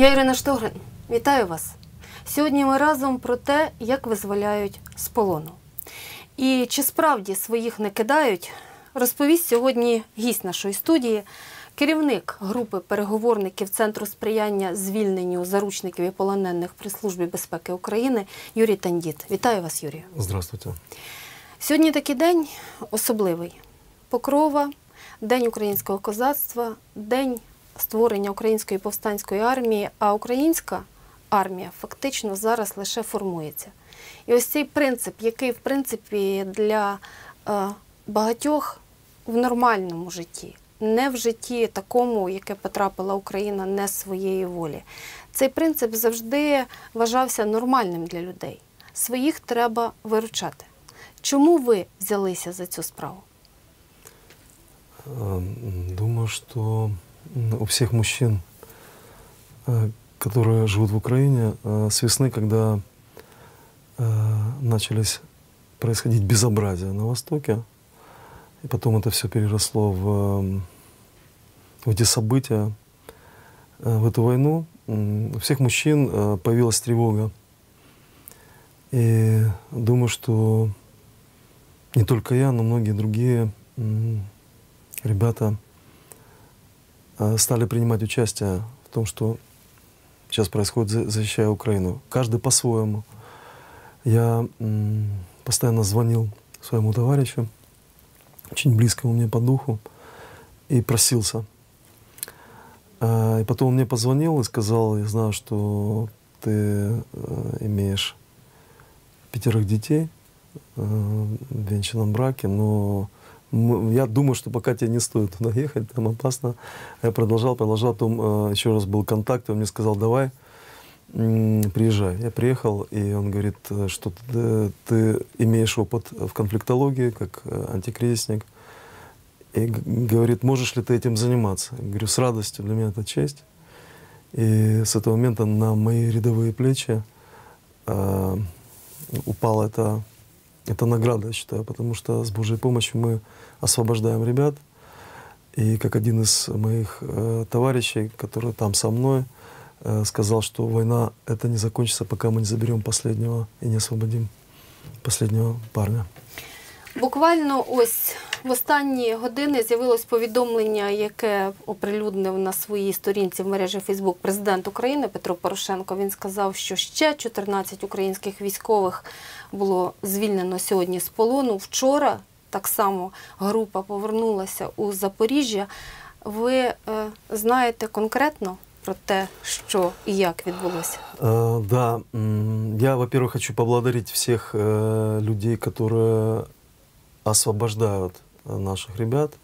Я Ірина Штогрин. Вітаю вас. Сьогодні ми разом про те, як визволяють з полону. І чи справді своїх не кидають, розповість сьогодні гість нашої студії, керівник групи переговорників Центру сприяння звільненню заручників і полонених при Службі безпеки України Юрій Тандіт. Вітаю вас, Юрію. Здравствуйте. Сьогодні такий день особливий. Покрова, День українського козацтва, День створення української повстанської армії, а українська армія фактично зараз лише формується. І ось цей принцип, який в принципі для е, багатьох в нормальному житті, не в житті такому, яке потрапила Україна не своєї волі. Цей принцип завжди вважався нормальним для людей. Своїх треба виручати. Чому ви взялися за цю справу? Э, Думаю, что у всех мужчин, э, которые живут в Украине, э, с весны, когда э, начались происходить безобразия на Востоке, и потом это все переросло в, в эти события, в эту войну, у всех мужчин появилась тревога. И думаю, что не только я, но многие другие ребята стали принимать участие в том, что сейчас происходит, за- защищая Украину. Каждый по-своему. Я постоянно звонил своему товарищу, очень близкому мне по духу, и просился. А, И потом он мне позвонил и сказал, я знаю, что ты э, имеешь пятерых детей э, в венчанном браке, но я думаю, что пока тебе не стоит туда ехать, там опасно. Я продолжал, продолжал, потом э, еще раз был контакт, он мне сказал, давай, приезжай. Я приехал, и он говорит, э, что ты, ты имеешь опыт в конфликтологии, как э, антикризисник, и говорит, можешь ли ты этим заниматься? Я говорю, с радостью, для меня это честь. И с этого момента на мои рядовые плечи э, упала эта, эта награда, я считаю, потому что с Божьей помощью мы освобождаем ребят. И как один из моих э, товарищей, который там со мной, э, сказал, что война это не закончится, пока мы не заберем последнего и не освободим последнего парня. Буквально ось в останні години з'явилось повідомлення, яке оприлюднив на своїй сторінці в мережі Фейсбук президент України Петро Порошенко. Він сказав, що ще 14 українських військових було звільнено сьогодні з полону. Вчора так само група повернулася у Запоріжжя. Ви е, знаєте конкретно про те, що і як відбулося? Э, Да, м, я, во-первых, хочу поблагодарить всех э, людей, которые освобождают э, наших ребят.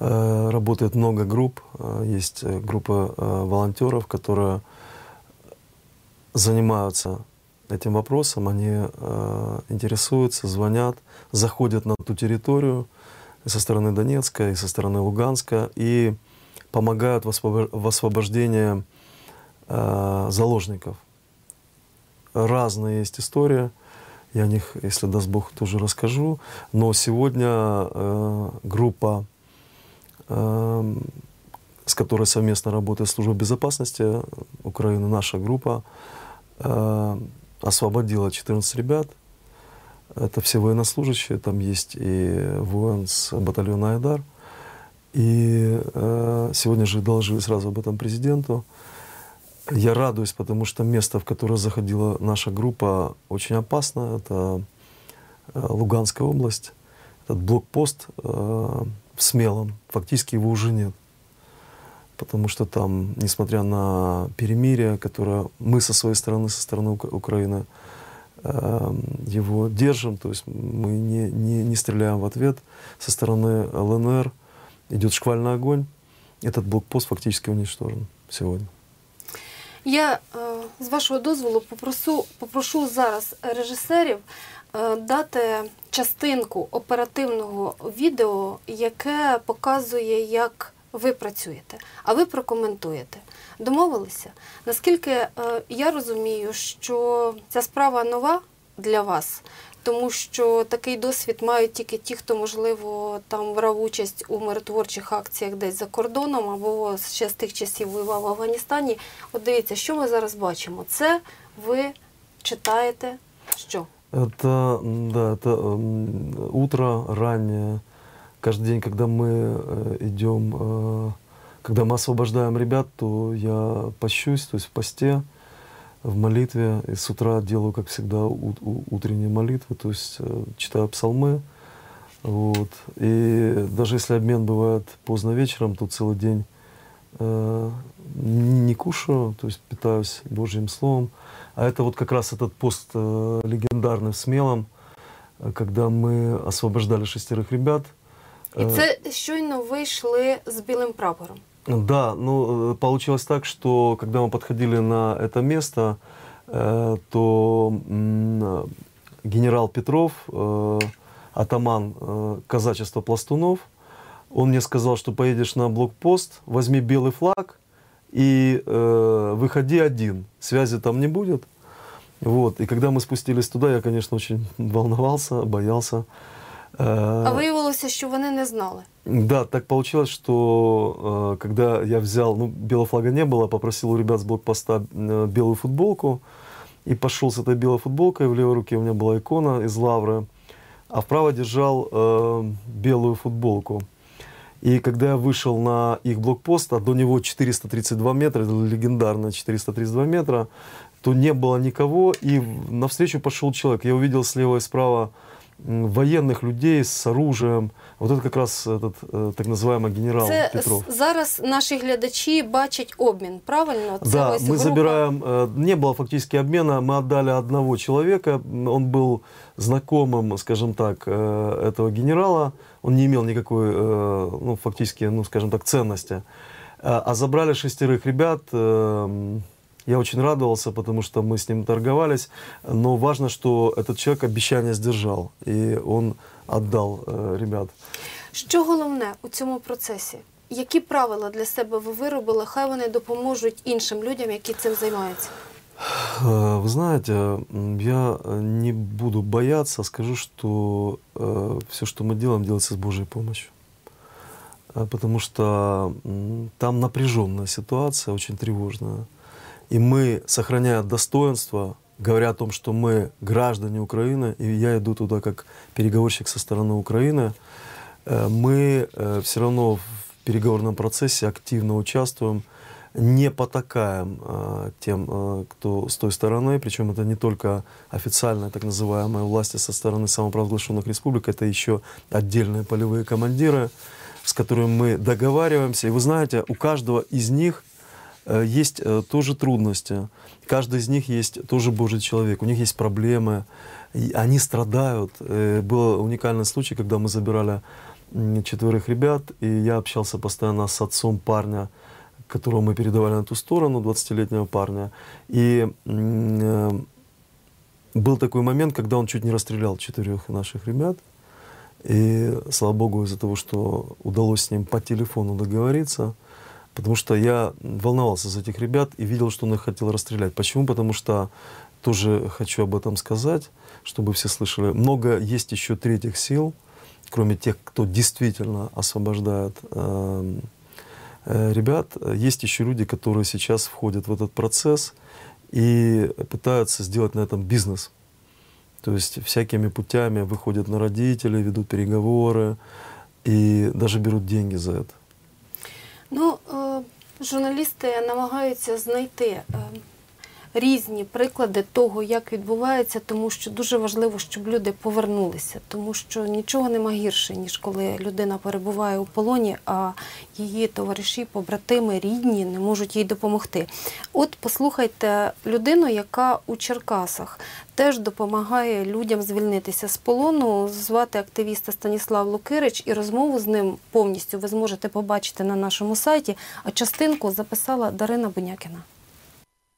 Э, Работает много групп, э, есть э, группа волонтеров, которые занимаются этим вопросом, они интересуются, звонят, заходят на ту территорию со стороны Донецка, и со стороны Луганска, и помогают в освобо- в освобождении заложников. Разные есть истории, я о них, если даст Бог, тоже расскажу. Но сегодня э, группа, э, с которой совместно работает Служба безопасности Украины, наша группа, э, освободила 14 ребят. Это все военнослужащие, там есть и воин с батальона Айдар. И э, сегодня же доложили сразу об этом президенту. Я радуюсь, потому что место, в которое заходила наша группа, очень опасно. Это э, Луганская область. Этот блокпост э, в Смелом, фактически его уже нет. Потому что там, несмотря на перемирие, которое мы со своей стороны, со стороны Украины, э, его держим, то есть мы не, не, не стреляем в ответ. Со стороны ЛНР идет шквальный огонь. Этот блокпост фактически уничтожен сегодня. Я е, з вашого дозволу попрошу, попрошу зараз режисерів е, дати частинку оперативного відео, яке показує, як ви працюєте, а ви прокоментуєте. Домовилися? Наскільки е, я розумію, що ця справа нова для вас, тому що такий досвід мають тільки ті, хто, можливо, там брав участь у миротворчих акціях десь за кордоном або ще з тих часів воював в Афганістані. От дивіться, що ми зараз бачимо. Це ви читаєте що? Это, м, да, это м, утро раннее. Каждый день, когда мы э, идем, э, когда мы освобождаем ребят, то я пощусь, то есть в посте, В молитве. И с утра делаю, как всегда, у- у- утренние молитвы, то есть э, читаю псалмы. Вот. И даже если обмен бывает поздно вечером, то целый день э, не кушаю, то есть питаюсь Божьим Словом. А это вот как раз этот пост э, легендарный в Смелом, э, когда мы освобождали шестерых ребят. І Э, це щойно ви йшли з білим прапором. Да, ну э, получилось так, что когда мы подходили на это место, э, то э, генерал Петров, э, атаман э, казачества пластунов, он мне сказал, что поедешь на блокпост, возьми белый флаг и э, выходи один, связи там не будет. Вот. И когда мы спустились туда, я, конечно, очень волновался, боялся. Э, А виявилося, що вони не знали. да, так получилось, что э, когда я взял, ну, белого флага не было, попросил у ребят с блокпоста э, белую футболку и пошел с этой белой футболкой. В левой руке у меня была икона из лавры, а вправо держал э, белую футболку. И когда я вышел на их блокпост, а до него 432 метра, это легендарно 432 метра, то не было никого, и навстречу пошел человек. Я увидел слева и справа военных людей с оружием. Вот это как раз этот э, так называемый генерал Це Петров. с- зараз наші глядачі бачать обмін, правильно? Це Да, ось мы група- забираем, э, не было фактически обмена, мы отдали одного человека, м, он был знакомым, скажем так, э, этого генерала, он не имел никакой, э, ну, фактически, ну, скажем так, ценности. А а забрали шестерых ребят, э, я очень радовался, потому что мы с ним торговались, но важно, что этот человек обещание сдержал, и он отдал э, ребят. Що головне у цьому процесі? Які правила для себе ви виробили? Хай вони допоможуть іншим людям, які цим займаються. Э, Вы знаете, м, я э, не буду бояться, скажу, что все, что мы делаем, делается с Божьей помощью. Э, Потому что м, там напряженная ситуация, очень тревожная. И мы, сохраняя достоинство, говоря о том, что мы граждане Украины, и я иду туда как переговорщик со стороны Украины, э, мы все равно в переговорном процессе активно участвуем, не потакаем э, тем, э, кто с той стороны, причем это не только официальные так называемые власти со стороны самопровозглашенных республик, это еще отдельные полевые командиры, с которыми мы договариваемся. И вы знаете, у каждого из них э, есть э, тоже трудности. Каждый из них есть тоже Божий человек. У них есть проблемы. Они страдают. Э, Был уникальный случай, когда мы забирали четверых ребят, и я общался постоянно с отцом парня, которого мы передавали на ту сторону, 20-летнего парня. И э, был такой момент, когда он чуть не расстрелял четырех наших ребят. И, слава богу, из-за того, что удалось с ним по телефону договориться, потому что я волновался за этих ребят и видел, что он их хотел расстрелять. Почему? Потому что, тоже хочу об этом сказать, чтобы все слышали, много есть еще третьих сил, кроме тех, кто действительно освобождает эм, э, ребят, есть еще люди, которые сейчас входят в этот процесс и пытаются сделать на этом бизнес. То есть всякими путями выходят на родителей, ведут переговоры и даже берут деньги за это. Ну, журналісти намагаються знайти різні приклади того, як відбувається, тому що дуже важливо, щоб люди повернулися, тому що нічого нема гірше, ніж коли людина перебуває у полоні, а її товариші, побратими, рідні не можуть їй допомогти. От послухайте людину, яка у Черкасах теж допомагає людям звільнитися з полону. Звати активіста Станіслав Лукирич, і розмову з ним повністю ви зможете побачити на нашому сайті. А частинку записала Дарина Бунякіна.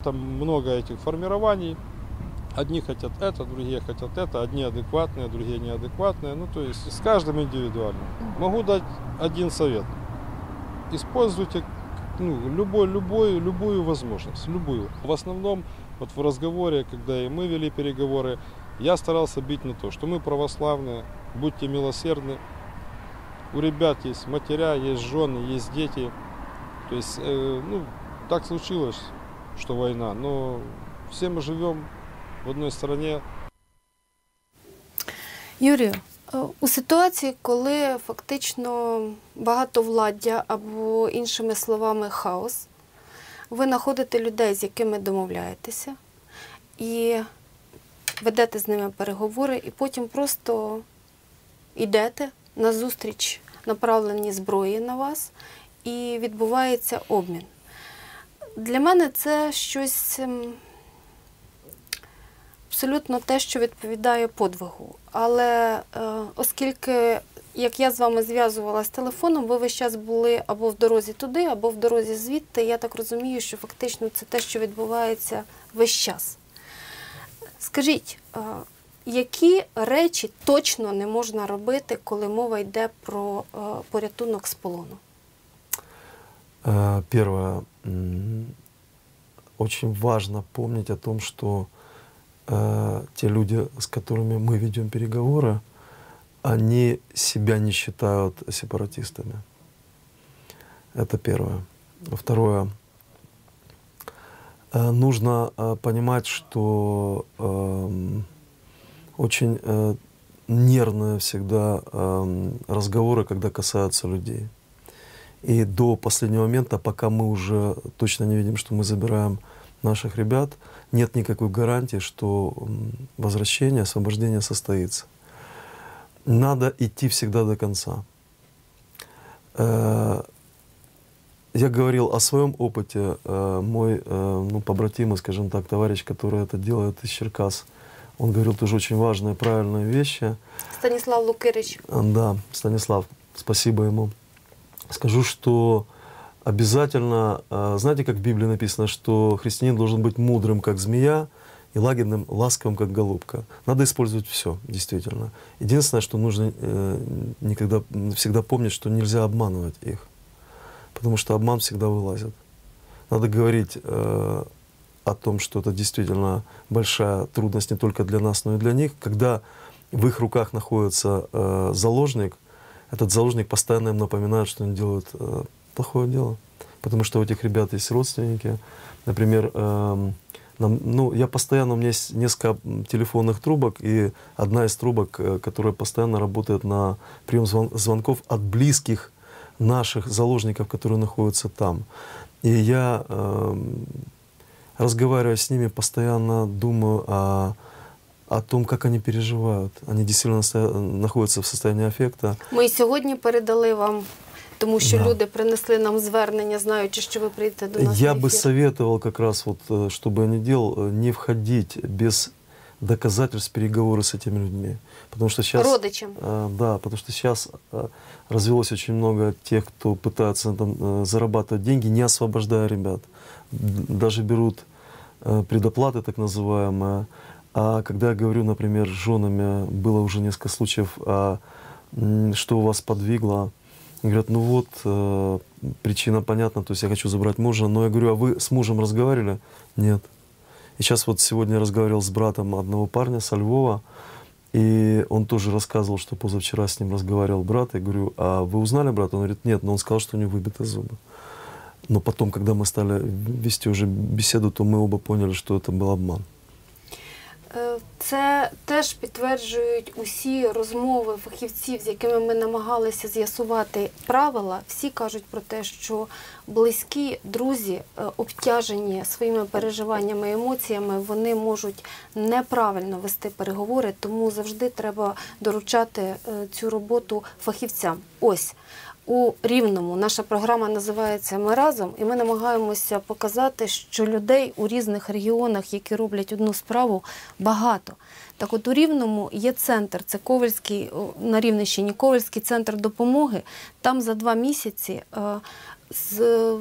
Там много этих формирований. Одни хотят это, другие хотят это. Одни адекватные, другие неадекватные. Ну, то есть с каждым индивидуально. Могу дать один совет. Используйте ну, любой, любой, любую возможность, любую. В основном, вот в разговоре, когда и мы вели переговоры, Я старался бить на то, что мы православные, будьте милосердны. У ребят есть матеря, есть жены, есть дети. То есть, э, ну, так случилось, что война, но все мы живем в одной стране, Юрію, е, у ситуації, коли фактично багатовладдя або іншими словами хаос, ви знаходите людей, з якими домовляєтеся, і ведете з ними переговори, і потім просто йдете на зустріч направлені зброї на вас, і відбувається обмін. Для мене це щось. ем, абсолютно те, що відповідає подвигу. Але е, оскільки, як я з вами зв'язувалася телефоном, ви весь час були або в дорозі туди, або в дорозі звідти, я так розумію, що фактично це те, що відбувається весь час. Скажіть, е, які речі точно не можна робити, коли мова йде про е, порятунок з полону? Э, Первое. Очень важно помнить о том, что э, те люди, с которыми мы ведем переговоры, они себя не считают сепаратистами. Это первое. Второе. Э, Нужно понимать, что эм, очень нервные всегда эм, разговоры, когда касаются людей. И до последнего момента, пока мы уже точно не видим, что мы забираем наших ребят, нет никакой гарантии, что возвращение, освобождение состоится. Надо идти всегда до конца. Э, Я говорил о своем опыте. Э, Мой э, ну, побратимый, скажем так, товарищ, который это делает из Черкас, он говорил тоже очень важные, правильные вещи. Станіслав Лукирич. А, Да, Станислав, спасибо ему. Скажу, что обязательно, а, знаете, как в Библии написано, что христианин должен быть мудрым, как змея, и лагерным, ласковым, как голубка. Надо использовать все, действительно. Единственное, что нужно э, никогда, всегда помнить, что нельзя обманывать их, потому что обман всегда вылазит. Надо говорить э, о том, что это действительно большая трудность не только для нас, но и для них. Когда в их руках находится э, заложник, этот заложник постоянно им напоминает, что они делают э, плохое дело. Потому что у этих ребят есть родственники. Например, эм, нам- ну, я постоянно, у меня есть несколько телефонных трубок, и одна из трубок, э, которая постоянно работает на прием звон- звонков от близких наших заложников, которые находятся там. И я, эм, разговаривая с ними, постоянно думаю о, о том, как они переживают. Они действительно настоя- находятся в состоянии аффекта. Ми і сьогодні передали вам, тому що Да. люди принесли нам звернення, знаючи, що ви прийдете до нас. Я на бы ефір. советовал как раз, вот, э, что бы я ни делал, э, не входить без доказательств в переговоры с этими людьми. Потому что сейчас... родичам. А, Да, потому что сейчас а, развелось очень много тех, кто пытается там, э, зарабатывать деньги, не освобождая ребят. Д- Даже берут э, предоплаты, так называемые. а когда я говорю, например, с женами, было уже несколько случаев, а, что у вас подвигло, говорят, ну вот, э, причина понятна, то есть я хочу забрать мужа, но я говорю, а вы с мужем разговаривали? Нет. И сейчас вот сегодня я разговаривал с братом одного парня со Львова, и он тоже рассказывал, что позавчера с ним разговаривал брат. Я говорю, а вы узнали брата? Он говорит, нет, но он сказал, что у него выбиты зубы. Но потом, когда мы стали вести уже беседу, то мы оба поняли, что это был обман. Е, Це теж підтверджують усі розмови фахівців, з якими ми намагалися з'ясувати правила. Всі кажуть про те, що близькі друзі, е, обтяжені своїми переживаннями, емоціями, вони можуть неправильно вести переговори, тому завжди треба доручати е, цю роботу фахівцям. Ось. У Рівному наша програма називається Ми разом, і ми намагаємося показати, що людей у різних регіонах, які роблять одну справу, багато. Так от у Рівному є центр, це Ковальський на Рівненщині, Ковальський центр допомоги. Там за два місяці е,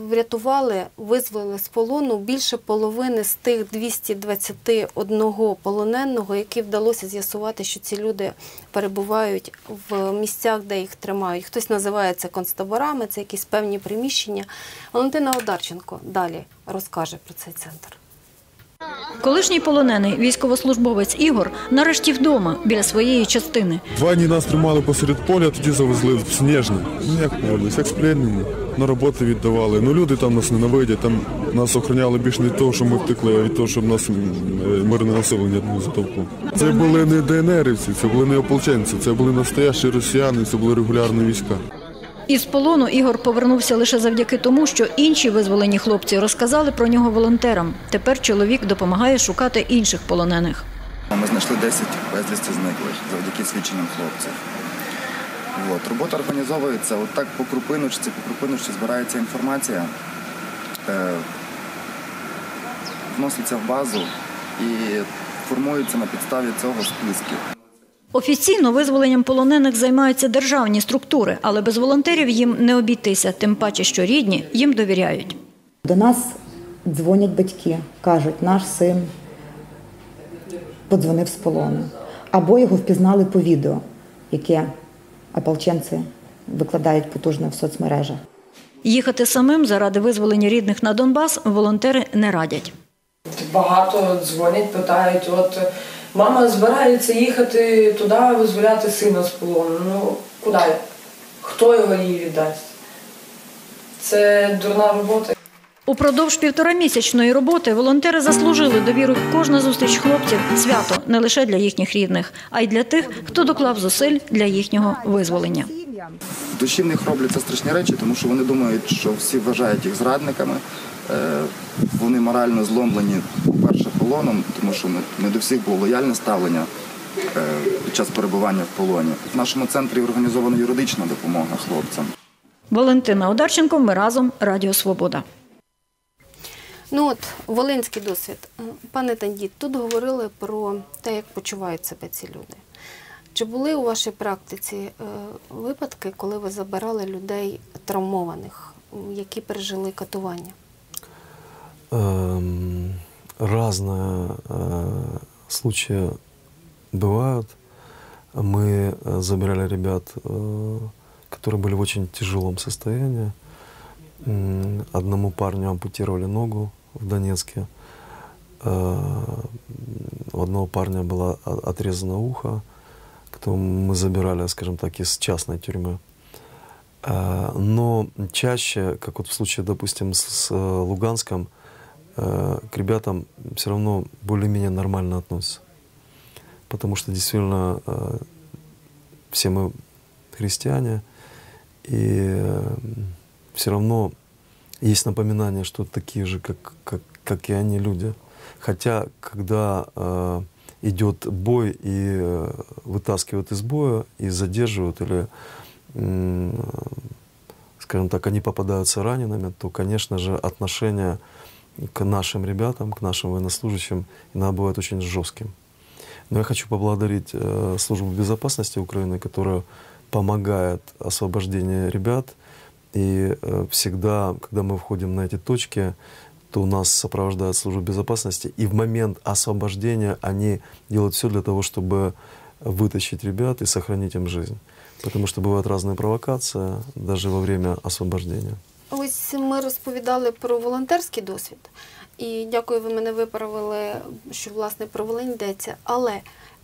врятували, визволили з полону більше половини з тих 221 полоненого, які вдалося з'ясувати, що ці люди перебувають в місцях, де їх тримають. Хтось називає це концтаборами, це якісь певні приміщення. Валентина Одарченко далі розкаже про цей центр. Колишній полонений військовослужбовець Ігор нарешті вдома біля своєї частини. Два дні нас тримали посеред поля, тоді завезли в Снежне. Ну як поводились, як з. На роботи віддавали. Ну люди там нас ненавидять, там нас охороняли більше не того, що ми втекли, а від того, щоб нас е, мирне населення не затовкло. Це були не ДНРівці, це були не ополченці, це були настоящі росіяни, це були регулярні війська. Із полону Ігор повернувся лише завдяки тому, що інші визволені хлопці розказали про нього волонтерам. Тепер чоловік допомагає шукати інших полонених. Ми знайшли 10 безвісті зниклих завдяки свідченням хлопців. От. Робота організовується от так по крупиночці, по крупиночці збирається інформація, е, вноситься в базу і формується на підставі цього списки. Офіційно визволенням полонених займаються державні структури, але без волонтерів їм не обійтися, тим паче, що рідні їм довіряють. До нас дзвонять батьки, кажуть, наш син подзвонив з полону. Або його впізнали по відео, яке ополченці викладають потужно в соцмережах. Їхати самим заради визволення рідних на Донбас волонтери не радять. Багато дзвонять, питають, от мама збирається їхати туди, визволяти сина з полону. Ну куди? Хто його їй віддасть? Це дурна робота. Упродовж півторамісячної роботи волонтери заслужили довіру. Кожна зустріч хлопців свято не лише для їхніх рідних, а й для тих, хто доклав зусиль для їхнього визволення. Душі в них робляться страшні речі, тому що вони думають, що всі вважають їх зрадниками. Е, Вони морально зломлені, по-перше, полоном, тому що не, не до всіх було лояльне ставлення е, під час перебування в полоні. В нашому центрі організована юридична допомога хлопцям. Валентина Одарченко. Ми разом. Радіо Свобода. Ну от волинський досвід. Пане Тандіт, тут говорили про те, як почувають себе ці люди. Чи були у вашій практиці е, випадки, коли ви забирали людей травмованих, які пережили катування? Эм, Разные э, случаи бывают. Мы э, забирали ребят, э, которые были в очень тяжелом состоянии. Одному парню ампутировали ногу в Донецке. Э, У одного парня было отрезано ухо, которого мы забирали, скажем так, из частной тюрьмы. Э, Но чаще, как вот в случае, допустим, с, Луганском, к ребятам все равно более-менее нормально относятся. Потому что действительно э, все мы христиане, и все равно есть напоминание, что такие же, как, как, как и они, люди. Хотя, когда э, идет бой и э, вытаскивают из боя, и задерживают, или, скажем так, они попадаются ранеными, то, конечно же, отношение к нашим ребятам, к нашим военнослужащим иногда бывает очень жестким. Но я хочу поблагодарить э, Службу безопасности Украины, которая помогает освобождению ребят. И э, всегда, когда мы входим на эти точки, то нас сопровождает служба безопасности. И в момент освобождения они делают все для того, чтобы вытащить ребят и сохранить им жизнь. Потому что бывают разные провокации, даже во время освобождения. Ось ми розповідали про волонтерський досвід, і дякую, ви мене виправили, що власне про Волинь йдеться. Але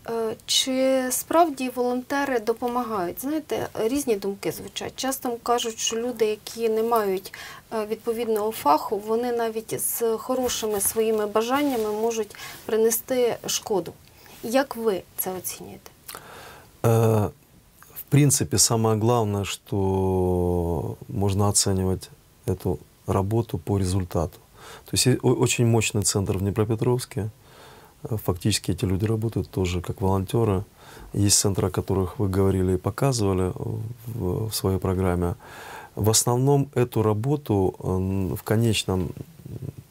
е, чи справді волонтери допомагають? Знаєте, різні думки звучать. Часто кажуть, що люди, які не мають е, відповідного фаху, вони навіть з хорошими своїми бажаннями можуть принести шкоду. Як ви це оцінюєте? В принципе, самое главное, что можно оценивать эту работу по результату. То есть э, очень мощный центр в Днепропетровске. Э, Фактически эти люди работают тоже как волонтеры. Есть центры, о которых вы говорили и показывали в, в своей программе. В основном эту работу э, в конечном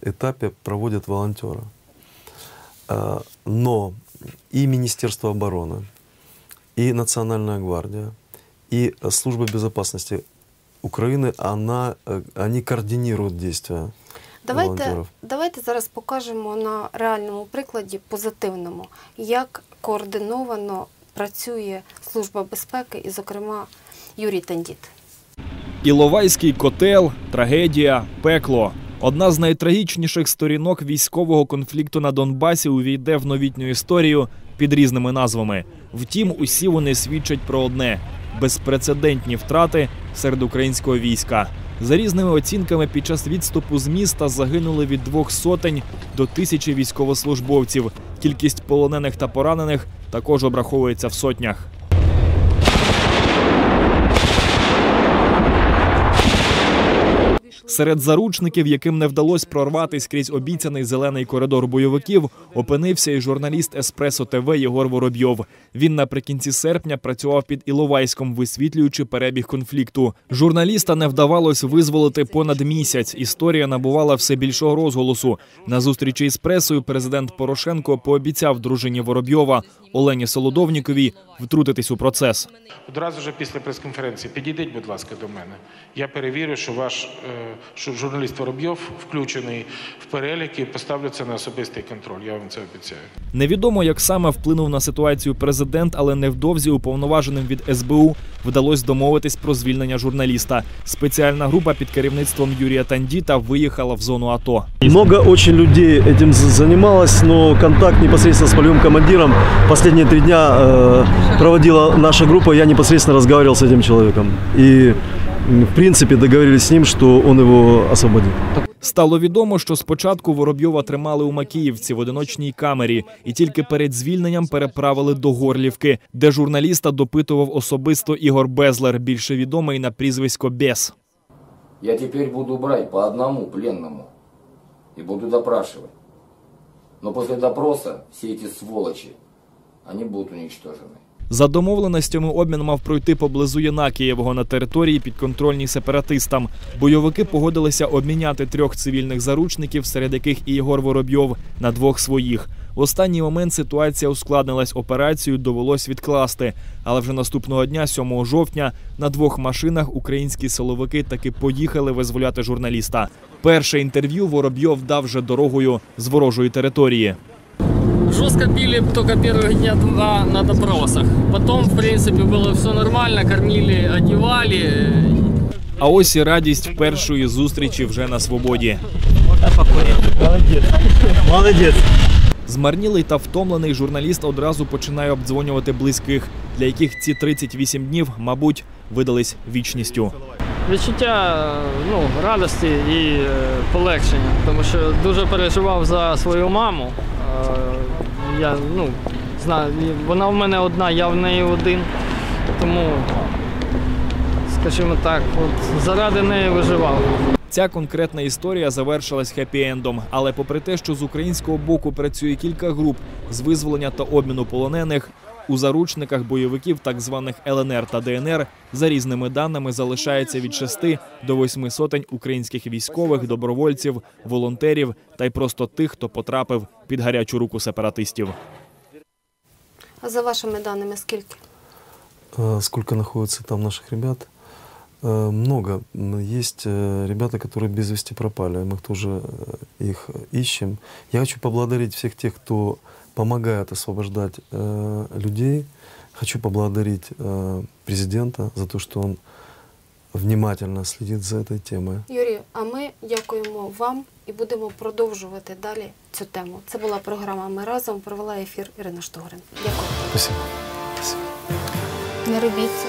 этапе проводят волонтеры. Э, Но и Министерство обороны, и Национальная гвардия, и э, Служба безопасности Украины, она, э, они координируют действия Давайте, волонтерів. давайте зараз покажемо на реальному прикладі позитивному, як координовано працює Служба безпеки і, зокрема, Юрій Тандіт. Іловайський котел, трагедія, пекло. Одна з найтрагічніших сторінок військового конфлікту на Донбасі увійде в новітню історію під різними назвами. Втім, усі вони свідчать про одне безпрецедентні втрати серед українського війська. За різними оцінками, під час відступу з міста загинули від двох сотень до тисячі військовослужбовців. Кількість полонених та поранених також обраховується в сотнях. Серед заручників, яким не вдалося прорватися крізь обіцяний зелений коридор бойовиків, опинився і журналіст Еспресо ТВ Єгор Воробйов. Він наприкінці серпня працював під Іловайськом, висвітлюючи перебіг конфлікту. Журналіста не вдавалось визволити понад місяць. Історія набувала все більшого розголосу. На зустрічі із пресою президент Порошенко пообіцяв дружині Воробйова Олені Солодовніковій втрутитись у процес. Одразу ж після прес-конференції підійдіть, будь ласка, до мене. Я перевірю, що ваш е, що журналіст Воробйов включений в перелік і поставлю це на особистий контроль. Я вам це обіцяю. Невідомо, як саме вплинув на ситуацію президент, але невдовзі уповноваженим від СБУ вдалося домовитись про звільнення журналіста. Спеціальна група під керівництвом Юрія Тандіта виїхала в зону АТО. Много очень людей этим з- занималось, но контакт непосредственно с полевым командиром последние три дня э, проводила наша группа. Я непосредственно разговаривал с этим человеком. И, м, в принципе, договорились с ним, что он его освободит. Стало відомо, що спочатку Воробйова тримали у Макіївці в одиночній камері, і тільки перед звільненням переправили до Горлівки, де журналіста допитував особисто Ігор Безлер, більше відомий на прізвисько Бес. Я теперь буду брать по одному пленному и буду допрашивать. Но после допроса все эти сволочи, они будут уничтожены. За домовленостями обмін мав пройти поблизу Єнакієвого на території підконтрольній сепаратистам. Бойовики погодилися обміняти трьох цивільних заручників, серед яких і Єгор Воробйов, на двох своїх. В останній момент ситуація ускладнилась. Операцію довелось відкласти. Але вже наступного дня, 7 жовтня, на двох машинах українські силовики таки поїхали визволяти журналіста. Перше інтерв'ю Воробйов дав вже дорогою з ворожої території. Жестко били только первых дня два на допросах. Потом, в принципе, было все нормально, кормили, одевали. А ось і радість першої зустрічі вже на свободі. Молодец. Молодец. Змарнілий та втомлений журналіст одразу починає обдзвонювати близьких, для яких ці 38 днів, мабуть, видались вічністю. Відчуття ну, радості і е, полегшення, тому що дуже переживав за свою маму. Я ну, знаю, вона в мене одна, я в неї один. Тому, скажімо так, от заради неї виживав. Ця конкретна історія завершилась хеппі-ендом. Але попри те, що з українського боку працює кілька груп з визволення та обміну полонених, у заручниках бойовиків так званих ЛНР та ДНР за різними даними залишається від 6 до 8 сотень українських військових, добровольців, волонтерів та й просто тих, хто потрапив під гарячу руку сепаратистів. А за вашими даними, скільки? А Сколько находится там наших ребят? Э, Много. М, Есть э, ребята, которые без вести пропали. Мы тоже э, их ищем. Я хочу поблагодарить всех тех, кто помогает освобождать э, людей. Хочу поблагодарить э, президента за то, что он внимательно следит за этой темой. Юрій, а ми дякуємо вам і будемо продовжувати далі цю тему. Це була програма Ми разом провела ефір Ірина Штогрин. Дякую. Спасибо. Не робіть це.